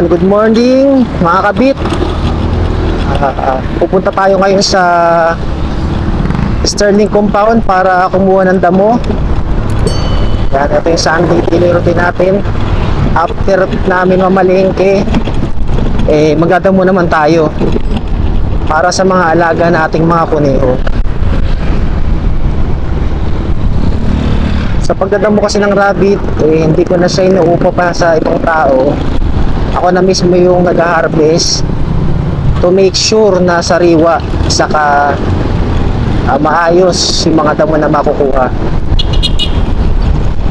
Yan, good morning mga kabit. Ah, pupunta tayo ngayon sa Sterling Compound para kumuha ng damo. Yan, ito yung Sunday daily routine natin. After namin mamalengke, eh magdadamo naman tayo para sa mga alaga nating mga kuneho. Sa pagdadamo kasi ng rabbit, eh, hindi ko na siya inuupa pa sa ibang tao. Ako na mismo yung nag-harvest to make sure na sariwa saka ah, maayos yung mga damo na makukuha.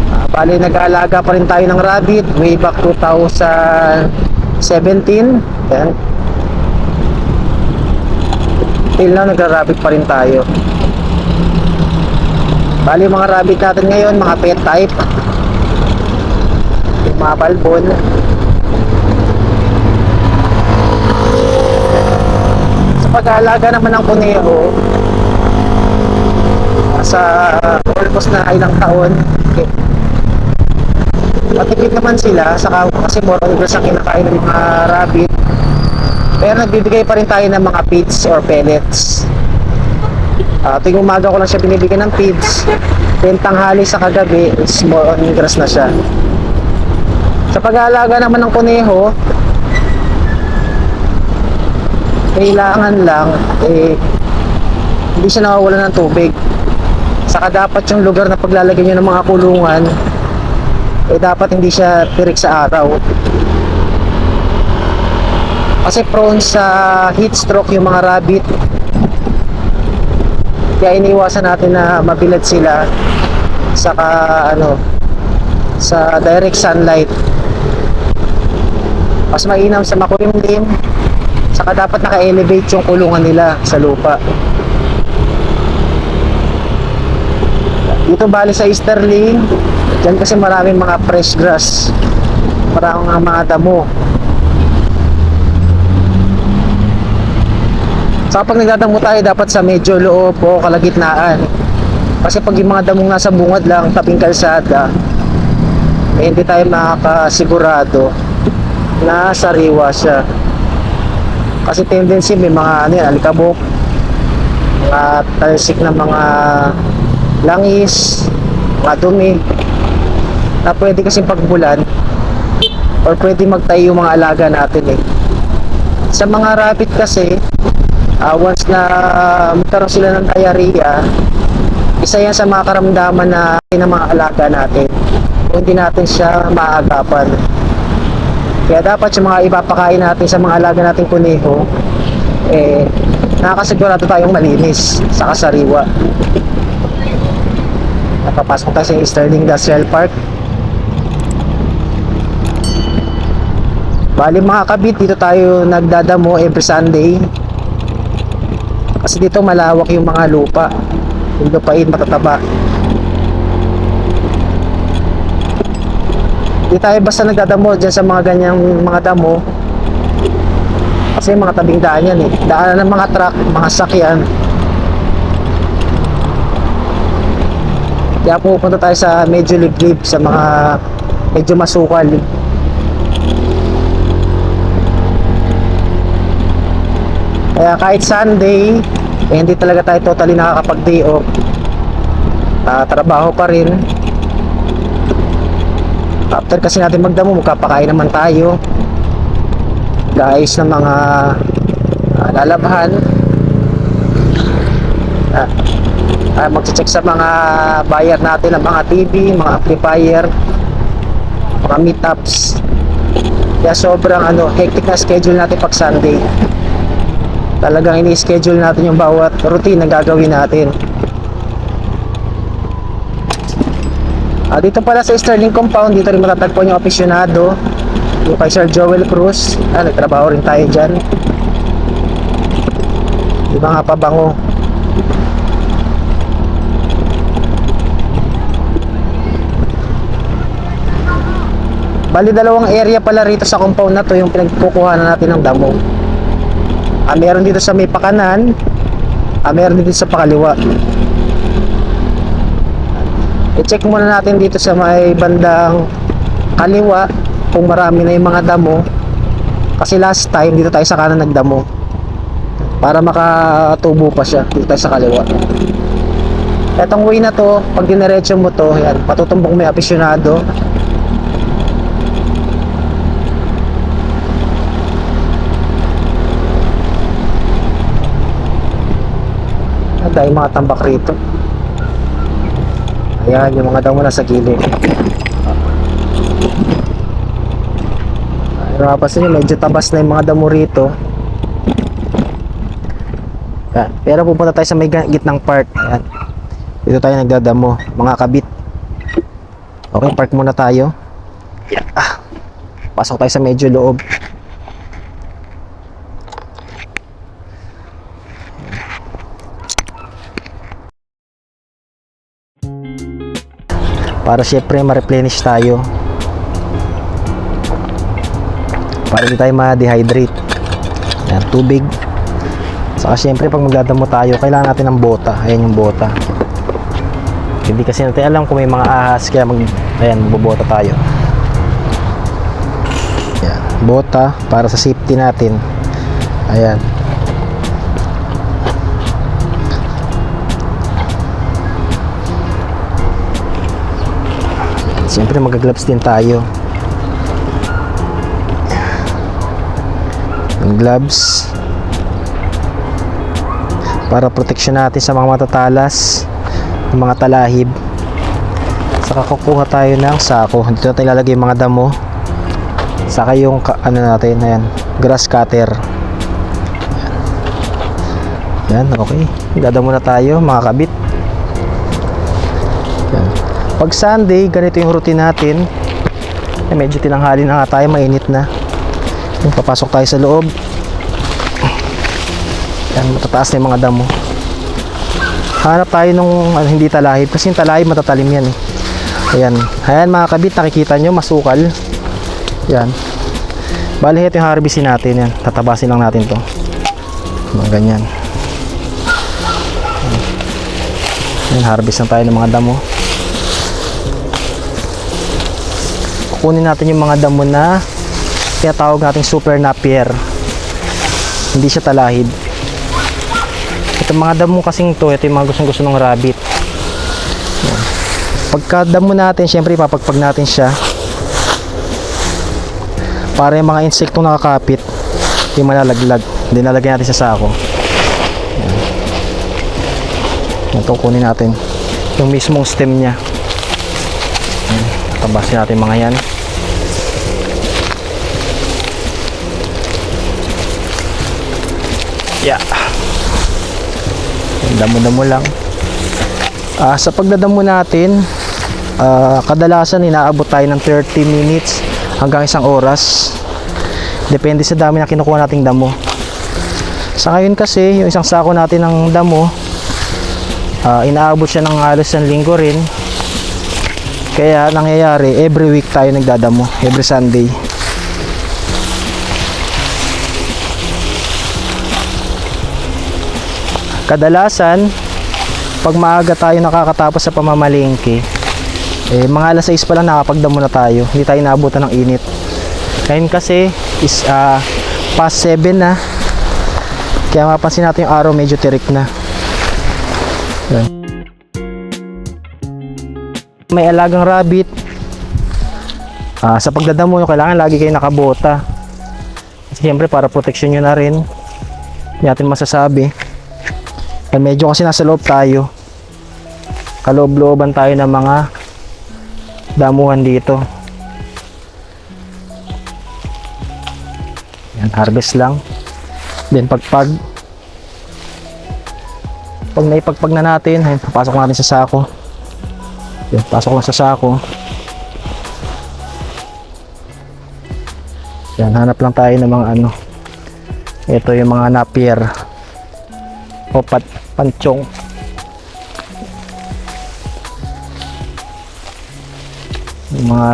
Ah, bali nag-aalaga pa rin tayo ng rabbit way back 2017. Yan. Till now nagra-rabbit pa rin tayo. Bali mga rabbit natin ngayon, mga pet type. Yung mga balbon. Pag-aalaga naman ng kuneho, sa almost na ilang taon, okay. matipid naman sila, saka kasi more on ang kinakain ng mga rabbit. Pero nagbibigay pa rin tayo ng mga feeds or pellets. Uh, tuwing umaga ko lang siya binibigyan ng feeds. Then tanghali sa kagabi, is more on na siya. Sa pag-aalaga naman ng kuneho, kailangan lang, eh, hindi siya nawawala ng tubig. Saka dapat yung lugar na paglalagay nyo ng mga kulungan, eh dapat hindi siya tirik sa araw. Kasi prone sa heat stroke yung mga rabbit. Kaya iniwasan natin na mabilad sila saka ano sa direct sunlight. Mas mainam sa makulimlim saka dapat naka-elevate yung kulungan nila sa lupa. Dito bali sa Easterling, dyan kasi maraming mga fresh grass. Maraming mga damo. Saka pag nagdadamo tayo, dapat sa medyo loob o kalagitnaan. Kasi pag yung mga damo nga sa bungad lang, tabing kalsada, eh, hindi tayo makakasigurado na sariwa siya. Kasi tendency may mga ano yan, alikabok, mga talsik na mga langis, mga dumi, na pwede kasing pagbulan or pwede magtayo yung mga alaga natin eh. Sa mga rabbit kasi, ah, once na magkaroon sila ng diarrhea, isa yan sa mga karamdaman na ng mga alaga natin. Kung hindi natin siya maagapan. Kaya dapat yung mga ipapakain natin sa mga alaga nating kuneho, eh, nakakasigurado tayong malinis sa kasariwa. Napapasok tayo sa Sterling Industrial Park. Bali mga kabit, dito tayo nagdadamo every Sunday. Kasi dito malawak yung mga lupa. Yung lupain matataba. Di tayo basta nagdadamo dyan sa mga ganyang mga damo. Kasi mga tabing daan yan eh. Daanan ng mga truck, mga sakyan. Kaya pupunta tayo sa medyo liblib, sa mga medyo masukal. Kaya kahit Sunday, eh, hindi talaga tayo totally nakakapag day off. Ah, trabaho pa rin. After kasi natin magdamo, magkapakain naman tayo. Guys ng mga ah, lalabahan. Ah, ah, magche-check sa mga buyer natin ng mga TV, mga amplifier, mga meetups. Kaya sobrang ano, hectic na schedule natin pag Sunday. Talagang ini-schedule natin yung bawat routine na gagawin natin. Ah, dito pala sa Sterling Compound, dito rin matatagpuan yung aficionado. Yung kay Sir Joel Cruz. Ah, nagtrabaho rin tayo dyan. Yung mga pabango. Bali dalawang area pala rito sa compound na to yung pinagkukuha na natin ng damo. Ah, meron dito sa may pakanan, ah, meron dito sa pakaliwa. I-check muna natin dito sa may bandang kaliwa kung marami na yung mga damo Kasi last time dito tayo sa kanan nagdamo. Para makatubo pa siya dito tayo sa kaliwa. Etong way na to, pag dinerecho mo to, yan, patutumbok afisyonado. Ang dahil mga tambak rito. Ayan, yung mga damo na sa gilid. Mapapansin nyo, medyo tabas na yung mga damo rito. Yan. Pero pupunta tayo sa may gitnang part. Yan. Dito tayo nagdadamo, mga kabit. Okay, park muna tayo. Ah. Pasok tayo sa medyo loob. Para syempre ma-replenish tayo. Para hindi tayo ma-dehydrate. Yan, tubig. Saka syempre pag magdadamo tayo, kailangan natin ng bota. Ayan yung bota. Hindi kasi natin alam kung may mga ahas kaya mag ayan, bobota tayo. Ayan, bota para sa safety natin. Ayan. Siyempre magagloves din tayo. Yung gloves. Para protection natin sa mga matatalas ng mga talahib. Saka kukuha tayo ng sako. Dito natin ilalagay yung mga damo. Saka yung ano natin ayan, grass cutter. Yan okay. Dadamo na tayo mga kabit. Yan. Pag Sunday ganito yung routine natin eh, medyo tinanghali na nga tayo mainit na Yan, papasok tayo sa loob yan, matataas na yung mga damo. Hanap tayo nung ano, hindi talahib. Kasi yung talahib matatalim yan eh. Ayan. Ayan mga kabit, nakikita nyo, masukal. Yan. Bali, ito yung harvestin natin. Yan. Tatabasin lang natin to. Mga ganyan. Yan, harvest lang tayo ng mga damo. Kukunin natin yung mga damo na tinatawag nating super napier. Hindi siya talahib. Ito mga damo kasing to, ito yung mga gustong gusto ng rabbit. Pagka damo natin, syempre ipapagpag natin siya. Para yung mga insektong nakakapit, hindi malalaglag. Hindi nalagyan natin sa sako. Yan, ito kunin natin. Yung mismong stem niya. Tabasin natin mga yan. Yeah. Damo-damo lang. Ah, sa pagdadamo natin, ah, kadalasan inaabot tayo ng 30 minutes hanggang isang oras. Depende sa dami na kinukuha nating damo. Sa ngayon kasi, yung isang sako natin ng damo, ah, inaabot siya ng halos ng linggo rin. Kaya nangyayari, every week tayo nagdadamo, every Sunday. kadalasan pag maaga tayo nakakatapos sa pamamalengke eh, mga alas 6 pa lang nakapagdamo na tayo hindi tayo naabutan ng init ngayon kasi is ah, past 7 na kaya mapansin natin yung araw medyo tirik na Yan. May alagang rabbit Ah, sa pagdadamo kailangan lagi kayo nakabota siyempre para protection nyo na rin hindi natin masasabi eh, medyo kasi nasa loob tayo. Kaloob-looban tayo ng mga damuhan dito. Yan, harvest lang. Then pagpag. Pag naipagpag na natin, ayun, papasok natin sa sako. Yan, pasok lang sa sako. Yan, hanap lang tayo ng mga ano. Ito yung mga napier o pat panchong yung mga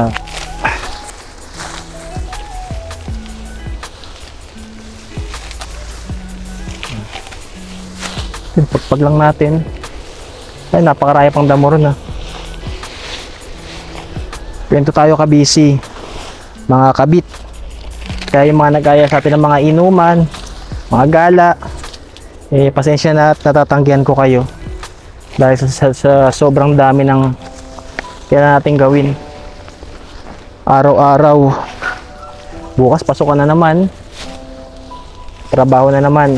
pagpag lang natin ay napakaraya pang damo ron ah Ganito tayo kabisi mga kabit Kaya yung mga nag-aya sa atin ng mga inuman, mga gala, eh pasensya na at natatanggihan ko kayo. Dahil sa, sa, sa sobrang dami ng kailangan natin gawin. Araw-araw. Bukas pasukan na naman. Trabaho na naman.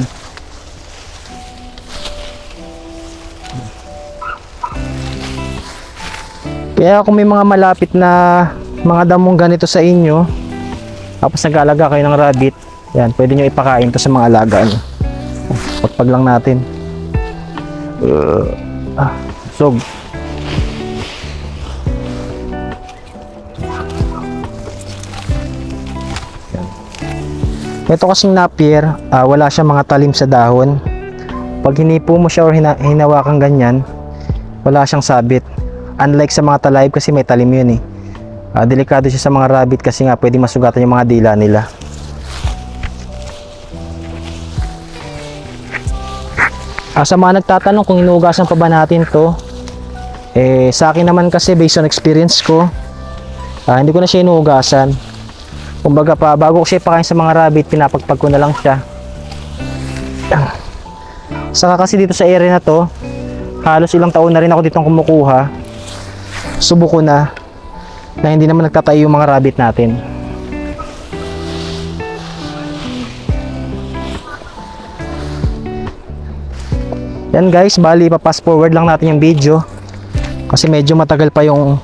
Kaya kung may mga malapit na mga damong ganito sa inyo, tapos nag-aalaga kayo ng rabbit, yan, pwede nyo ipakain to sa mga alaga nyo. Pagpag lang natin. Uh, ah, sog. Yan. Ito kasing napier, ah, wala siyang mga talim sa dahon. Pag hinipo mo siya or hina- hinawakan ganyan, wala siyang sabit. Unlike sa mga talayib kasi may talim yun eh. Ah, delikado siya sa mga rabbit kasi nga pwede masugatan yung mga dila nila. Ah, sa mga nagtatanong kung hinugasan pa ba natin to, eh sa akin naman kasi based on experience ko, ah, hindi ko na siya hinugasan. Kumbaga pa, bago ko siya ipakain sa mga rabbit, pinapagpag ko na lang siya. Saka kasi dito sa area na to, halos ilang taon na rin ako ditong kumukuha. Subo ko na na hindi naman nagtatayo yung mga rabbit natin. Yan guys, bali pa fast forward lang natin yung video. Kasi medyo matagal pa yung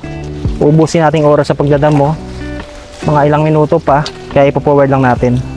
ubusin nating oras sa pagdadamo. Mga ilang minuto pa kaya ipo-forward lang natin